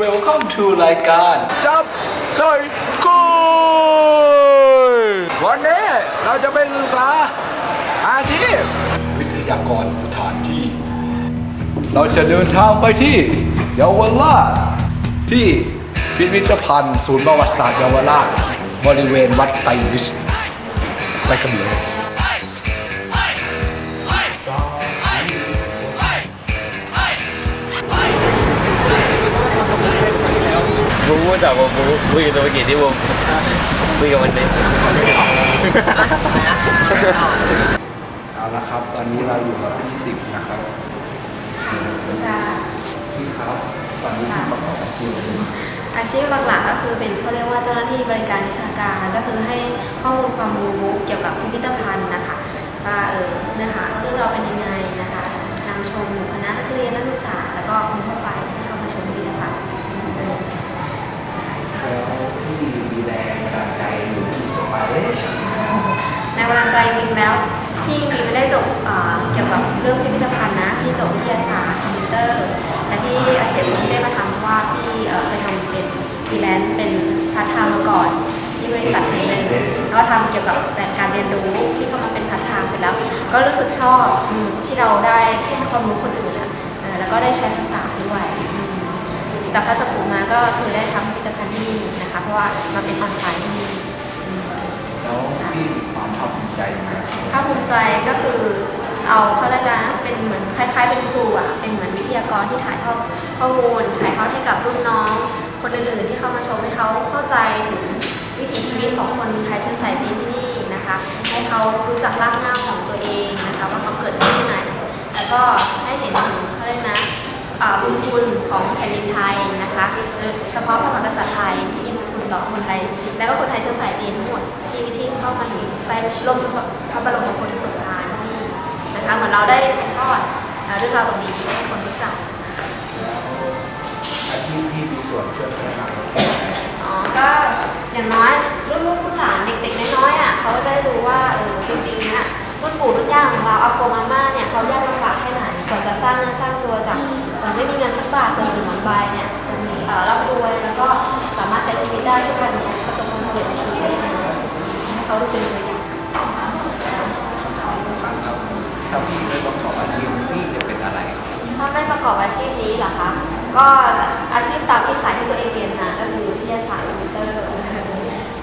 Welcome to รายการจับไข่กุยวันนี้เราจะไปศึกษาอาชีพวิทยากรสถานที่ เราจะเดินทางไปที่เยาวราชที่พิพิธภัณฑ์ศูนย์ประวัติศาสตร์เยาวราชบริเวณวัดไตรมิตรไปกันเลย บูบูจับบูบูคุยกับตัวเมื่อกี้ที่บูคุยกับมันเลยเอาละครับ ตอนนี้เราอยู่กับพี่สิบนะครับค่ะพี่ครับตอนนี้พี่ประกอบอาชีพอะไรอยู่อาชีพหลักๆก็คือเป็นเขาเรียกว่าเจ้าหน้าที่บริการวิชาการก็คือให้ข้อมูลความรู้เกี่ยวกับพิพิธภัณฑ์นะคะว่าเออเนื้อหาเรื่องเราวเป็นยังไงนะคะนำชมหมู่คณะนักเรียนนักศึกษาแล้วก็คนทั่วไปที่เข้ามาชมพิพิธภัณฑ์ใช่ แล้วพี่มีแรงบันดาลใจอยู่ที่สปาเรช ในวันใจจริงแล้วพี่มีไม่ได้จบเกี่ยวกับเรื่องพิพิธภัณฑ์นะพี่จบวิทยาศาสตร์คอมพิวเตอร์และที่เหตุผลที่ได้มาทำเพราะว่าพี่เอ่อเคยทำเป็นฟรีแลนซ์เป็นพาร์ทไทม์มาก่อนที่บริษัทแห่นึ่งแล้วก็ทำเกี่ยวกับการเรียนรู้ที่เข้ามาเป็นพาร์ทไทม์เสร็จแล้ว ก็รู้สึกชอบที่เราได้ให้ความรู้คนอื่นแล้วก็ได้ใช้ภาษาด้วยจากพัสดุมาก็คือได้ทำพิพิธภัณฑ์ที่นี่นะคะเพราะว่ามาเป็นออนไซต์ที่นี่อืมแล้วพี่ความภาคภูมิใจยังไงครับ ภูมิใจก็คือเอาเขาเรียกนะเป็นเหมือนคล้าย ๆ เป็นครูอะเป็นเหมือนวิทยากรที่ถ่ายทอดข้อมูลถ่ายทอดให้กับรุ่นน้อง คนอื่นๆที่เข้ามาชมให้เขาเข้าใจถึงวิถีชีวิตของคนไทยเชื้อสายจีนที่นี่นะคะ ให้เขารู้จักรากเหง้าของตัวเองนะคะว่าเขาเกิดที่ไหน แล้วก็ให้เห็นถึงเขาเรียกนะอ่าบุญคุณของแผ่นดินไทยนะคะโดยเฉพาะพระมหากษัตริย์ไทย ต่อคนไทย และก็คนไทยเชื้อสายจีนทั้งหมดที่ที่เข้ามาอยู่ใต้ร่มพระบรมโพธิสมภารที่นี่นะคะเหมือนเราได้ถ่ายทอดเอ่อเรื่องราวตรงนี้ให้คนรู้จักอาชีพพี่มีส่วนช่วยพัฒนาอ๋อก็อย่างน้อยรุ่นลูกรุ่นหลานเด็กๆน้อยๆอะเขาก็จะได้รู้ว่าเออจริงๆเนี่ยรุ่นปู่รุ่นย่าของเราอากงอาม่าเนี่ยเขายากลำบากแค่ไหนกว่าจะสร้างเนื้อสร้างตัวจากเอ่อไม่มีเงินสักบาทจนถึงหมอนใบเนี่ยเอ่อร่ำรวยแล้วก็ส ได้ทุกวันนี้ประสบความสำเร็จในชีวิตได้ให้เขาดูเป็นตัวอย่างถ้าพี่ไม่ประกอบอาชีพพี่จะเป็นอะไรถ้าไม่ประกอบอาชีพนี้เหรอคะก็อาชีพตามที่สายที่ตัวเองเรียนมาก็คือวิทยาศาสตร์คอมพิวเตอร์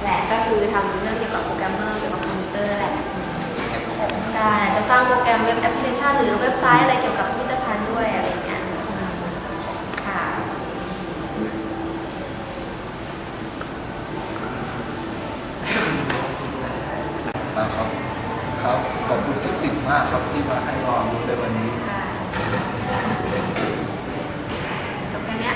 แหละก็คือทำเรื่องเกี่ยวกับโปรแกรมเมอร์เกี่ยวกับคอมพิวเตอร์แหละใช่จะสร้างโปรแกรมเว็บแอปพลิเคชันหรือเว็บไซต์อะไรเกี่ยวกับพิพิธภัณฑ์ด้วยอะไรอย่างเงี้ยอืมค่ะ นะครับ ครับ ขอบคุณพี่สิบมากครับที่มาให้ความรู้ในวันนี้ ค่ะจบแค่เนี้ย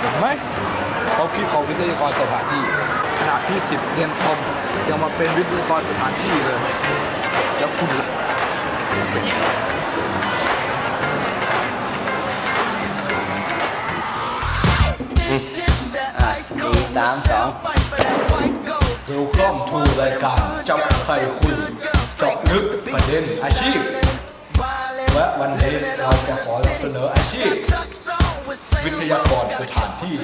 เห็นไหมเขาคิดของวิทยากรสถานที่ขณะที่สิบเรียนคอมยังมาเป็นวิทยากรสถานที่เลย แล้วคุณล่ะจะเป็นยังไง สามสอง Welcome to รายการจับไข่คุยเจาะลึกประเด็นอาชีพ และวันนี้เราจะขอนำเสนออาชีพ วิทยากรสถานที่